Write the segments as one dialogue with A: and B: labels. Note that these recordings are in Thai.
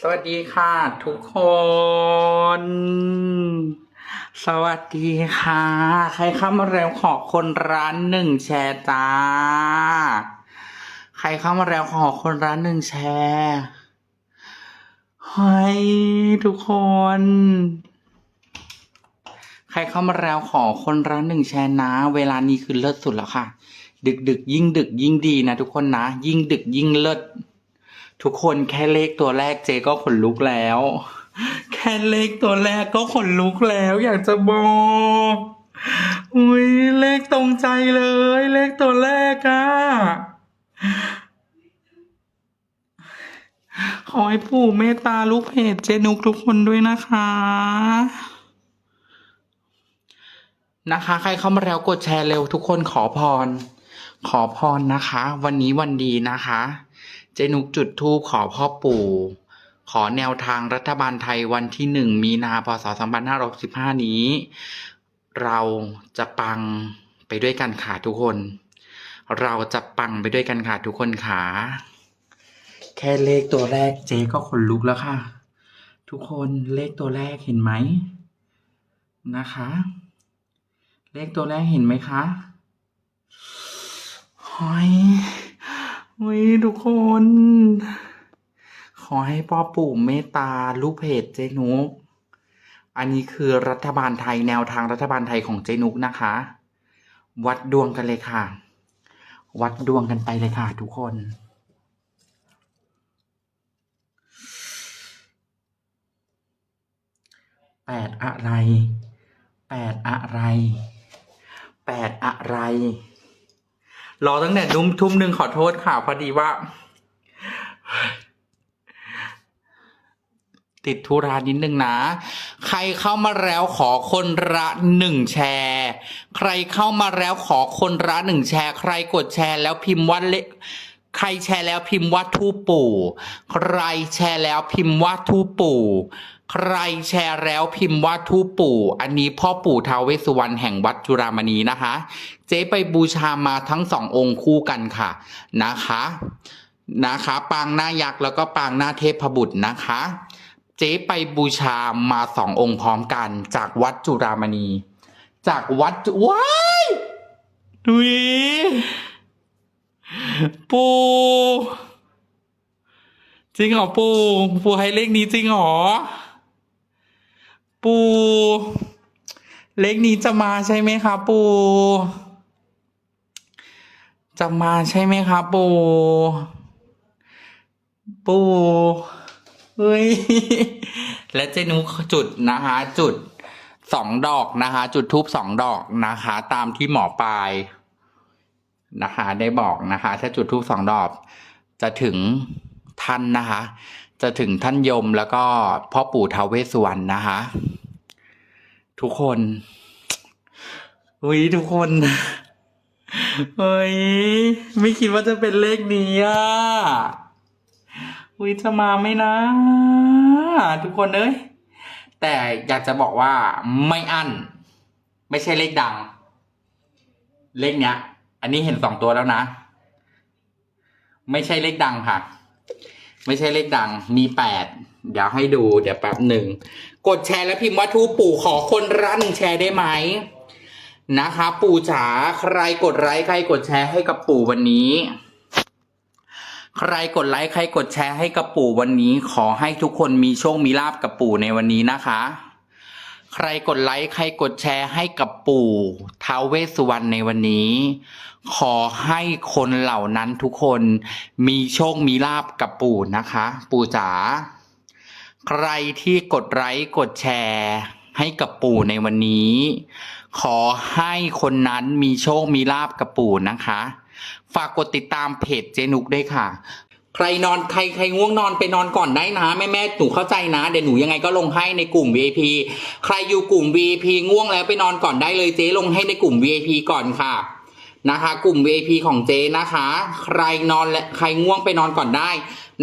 A: สวัสดีค่ะทุกคน สวัสดีค่ะ ใครเข้ามาแล้วขอคนร้านหนึ่งแชร์จ้า ใครเข้ามาแล้วขอคนร้านหนึ่งแชร์เฮ้ยทุกคน ใครเข้ามาแล้วขอคนร้านหนึ่งแชร์นะ เวลานี้คือเลิศสุดแล้วค่ะ ดึกดึกยิ่งดึกยิ่งดีนะทุกคนนะ ยิ่งดึกยิ่งเลิศ ทุกคนแค่เลขตัวแรกเจก็ขนลุกแล้ว แค่เลขตัวแรกก็ขนลุกแล้ว อยากจะบอกอุ้ยเลขตรงใจเลย เลขตัวแรกอะขอให้ปู่เมตตาลูกเพจเจนุกทุกคนด้วยนะคะ นะคะ ใครเข้ามาแล้วกดแชร์เร็วทุกคนขอพร ขอพรนะคะ วันนี้วันดีนะคะ เจนุกจุดธูปขอพ่อปู่ ขอแนวทางรัฐบาลไทยวันที่หนึ่งมีนาพศ2565 นี้ เราจะปังไปด้วยกันค่ะทุกคน เราจะปังไปด้วยกันค่ะทุกคนค่ะแค่เลขตัวแรกเจก็ขนลุกแล้วค่ะ ทุกคนเลขตัวแรกเห็นไหมนะคะ เลขตัวแรกเห็นไหมคะหอย วิทุกคน ขอให้พ่อปู่เมตตาลูกเพจเจนุก อันนี้คือรัฐบาลไทยแนวทางรัฐบาลไทยของเจนุกนะคะ วัดดวงกันเลยค่ะ วัดดวงกันไปเลยค่ะ ทุกคนแปดอะไรแปดอะไรแปดอะไร รอตั้งแต่นุ่มทุ่มหนึ่งขอโทษค่ะพอดีว่า ติดธุระนิดนึงนะ ใครเข้ามาแล้วขอคนละหนึ่งแชร์ ใครเข้ามาแล้วขอคนละหนึ่งแชร์ ใครกดแชร์แล้วพิมพ์ว่าเลใครแชร์แล้วพิมพ์ว่าทูปู่ ใครแชร์แล้วพิมพ์ว่าทูปปู่ ใครแชร์แล้วพิมพ์ว่าทูปู่ อันนี้พ่อปู่ทาวเวสุวรรณแห่งวัดจุฬามณีนะคะ เจ๊ไปบูชามาทั้งสององค์คู่กันค่ะนะคะ นะคะ ปางหน้ายักษ์แล้วก็ปางหน้าเทพบุตรนะคะ เจ๊ไปบูชามาสององค์พร้อมกัน จากวัดจุฬามณี จากวัดว้ายดุยปูจริงเหรอปูปูให้เลขนี้จริงเหรอ ปู เลขนี้จะมาใช่ไหมคะปู จะมาใช่ไหมคะปู ปูเฮ้ย และเจนุจุดนะคะจุดสองดอกนะคะ จุดทูบสองดอกนะคะ ตามที่หมอปลายนะคะ ได้บอกนะคะ ถ้าจุดทูบสองดอก จะถึงท่านนะคะ จะถึงท่านยมแล้วก็พ่อปู่ทาวเวสสุวรรณนะคะ ทุกคนอุ้ยทุกคนเฮ้ยไม่คิดว่าจะเป็นเลขนี้อะอุ้ยจะมาไหมนะ ทุกคนเอ้ยแต่อยากจะบอกว่าไม่อั้น ไม่ใช่เลขดัง เลขเนี้ย อันนี้เห็นสองตัวแล้วนะ ไม่ใช่เลขดังค่ะ ไม่ใช่เลขดังมีแปดเดี๋ยวให้ดูเดี๋ยวแป๊บหนึ่ง กดแชร์และพิมพ์ว่าทูปู่ขอคนละหนึ่งแชร์ได้ไหมนะคะ ปู่จ๋าใครกดไลค์ใครกดแชร์ให้กับปู่วันนี้ ใครกดไลค์ใครกดแชร์ให้กับปู่วันนี้ ขอให้ทุกคนมีโชคมีลาบกับปู่ในวันนี้นะคะ ใครกดไลค์ใครกดแชร์ให้กับปู่ท้าวเวสสุวรรณในวันนี้ ขอให้คนเหล่านั้นทุกคนมีโชคมีลาบกับปู่นะคะ ปู่จ๋าใครที่กดไลค์กดแชร์ให้กับปู่ในวันนี้ ขอให้คนนั้นมีโชคมีลาบกับปู่นะคะ ฝากกดติดตามเพจเจนุกด้วยค่ะ ใครนอนใครใครง่วงนอนไปนอนก่อนได้นะแม่แม่หนูเข้าใจนะเดี๋ยวหนูยังไงก็ลงให้ในกลุ่ม VIP ใครอยู่กลุ่ม VIP ง่วงแล้วไปนอนก่อนได้เลยเจ๊ลงให้ในกลุ่ม VIP ก่อนค่ะนะคะ กลุ่ม VIP ของเจ๊นะคะ ใครนอนและใครง่วงไปนอนก่อนได้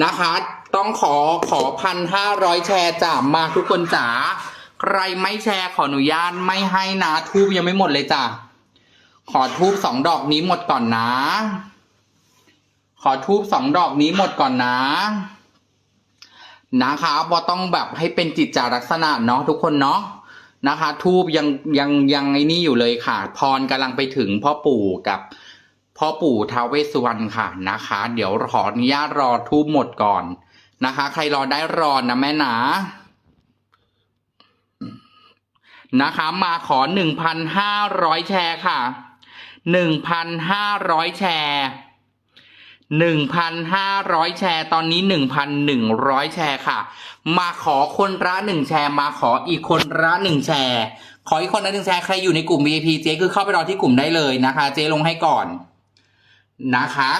A: นะคะ ต้องขอขอพันห้าร้อยแชร์จ้ามาทุกคนจ๋าใครไม่แชร์ขออนุญาตไม่ให้นะทูบยังไม่หมดเลยจ้ะขอทูบสองดอกนี้หมดก่อนนะ ขอทูบสองดอกนี้หมดก่อนนะนะคะบอต้องแบบให้เป็นจิตจาลักษณะเนาะทุกคนเนาะนะคะ ทูบยังยังยังไอ้นี่อยู่เลยค่ะ พรกำลังไปถึงพ่อปู่กับพ่อปู่ท้าวเวสสุวรรณค่ะนะคะ เดี๋ยวขออนุญาตรอทูบหมดก่อนนะคะ ใครรอได้รอนะแม่นะนะคะ มาขอหนึ่งพันห้าร้อยแชร์ค่ะหนึ่งพันห้าร้อยแชร์ หนึ่งพันห้าร้อยแชร์ ตอนนี้หนึ่งพันหนึ่งร้อยแชร์ค่ะ มาขอคนละหนึ่งแชร์ มาขออีกคนละหนึ่งแชร์ ขออีกคนละหนึ่งแชร์ ใครอยู่ในกลุ่ม VIP เจ๊คือเข้าไปรอที่กลุ่มได้เลยนะคะ เจ๊ลงให้ก่อนนะคะ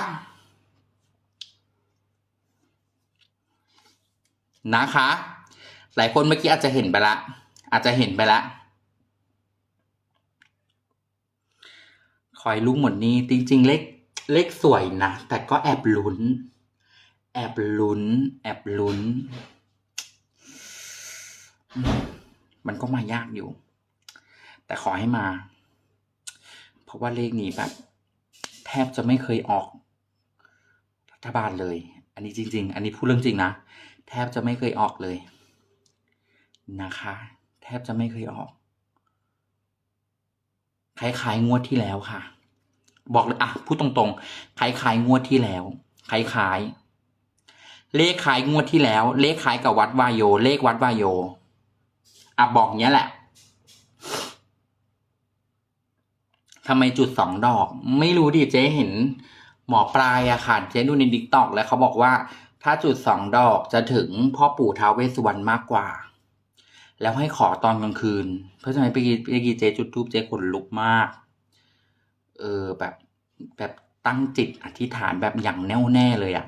A: นะคะ หลายคนเมื่อกี้อาจจะเห็นไปละ อาจจะเห็นไปละคอยรู้หมดนี้จริง ๆ เลข เลขสวยนะ แต่ก็แอบลุ้น แอบลุ้น แอบลุ้นมมันก็มายากอยู่ แต่ขอให้มา เพราะว่าเลขนี้แบบ แทบจะไม่เคยออก รัฐบาลเลย อันนี้จริง ๆ อันนี้พูดเรื่องจริงนะ แทบจะไม่เคยออกเลย นะคะ แทบจะไม่เคยออกคล้ายๆงวดที่แล้วค่ะ บอกเลยอะพูดตรงๆคล้ายงวดที่แล้วคล้ายเลขคล้ายงวดที่แล้ว เลขคล้ายกับวัดวายโย เลขวัดวายโยอะบอกเนี้ยแหละทำไมจุดสองดอก ไม่รู้ดิเจ๊เห็น หมอปลายอะค่ะเจ๊ดูในดิกตอกแล้วเขาบอกว่า ถ้าจุดสองดอกจะถึงพ่อปู่ท้าวเวสสุวรรณมากกว่า แล้วให้ขอตอนกลางคืน เพราะฉะนั้นไปกีไปกีเจจุดทูบเจขนลุกมาก เออแบบแบบตั้งจิตอธิษฐานแบบอย่างแน่วแน่เลยอะ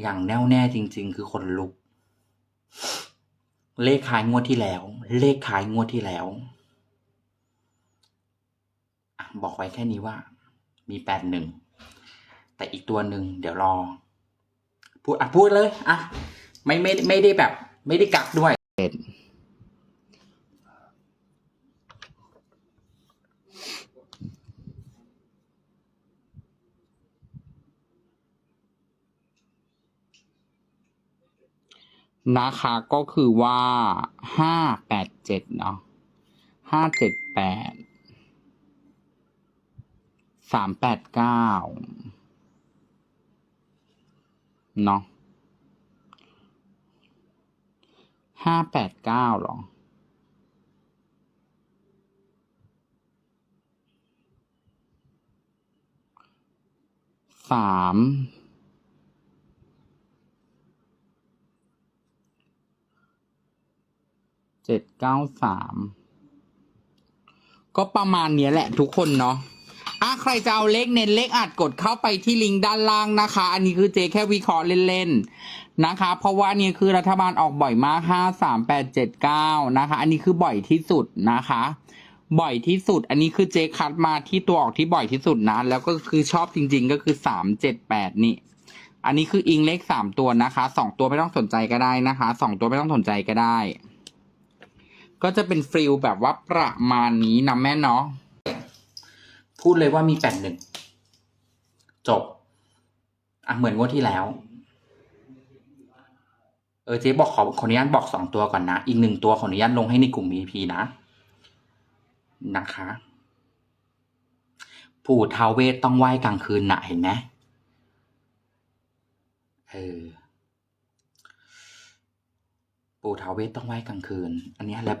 A: อย่างแน่วแน่จริง ๆ คือคนลุก เลขขายงวดที่แล้ว เลขขายงวดที่แล้วบอกไว้แค่นี้ว่า มีแปดหนึ่งแต่อีกตัวหนึ่งเดี๋ยวรอ พูดอะพูดเลยอะไม่ไม่ไม่ได้แบบ ไม่ได้กักด้วย นะคะก็คือว่าห้าแปดเจ็ดเนาะห้าเจ็ดแปดสามแปดเก้าเนาะห้าแปดเก้าหรอสาม เจ็ดเก้าสามก็ประมาณเนี้ยแหละทุกคนเนาะอะใครจะเอาเลขเน้นเลขอัดกดเข้าไปที่ลิงก์ด้านล่างนะคะ อันนี้คือเจแค่วิเคราะห์เล่นๆนะคะ เพราะว่านี่คือรัฐบาลออกบ่อยมากห้าสามแปดเจ็ดเก้านะคะ อันนี้คือบ่อยที่สุดนะคะ บ่อยที่สุด อันนี้คือเจคัดมาที่ตัวออกที่บ่อยที่สุดนะ แล้วก็คือชอบจริง ๆ ก็คือสามเจ็ดแปดนี่อันนี้คืออิงเลขสามตัวนะคะสองตัวไม่ต้องสนใจก็ได้นะคะสองตัวไม่ต้องสนใจก็ได้ ก็จะเป็นฟิลแบบว่าประมาณนี้นะแม่เนาะพูดเลยว่ามีแปดหนึ่งจบ อะเหมือนงวดที่แล้ว เออเจ๊บอกขอขออนุญาตบอกสองตัวก่อนนะ อีกหนึ่งตัวขออนุญาตลงให้ในกลุ่ม VIP นะ นะคะปู่ทาวเวศต้องไหว้กลางคืนนะเห็นไหมเออปู่ทาวเวศต้องไหว้กลางคืน อันนี้แล้วเป็น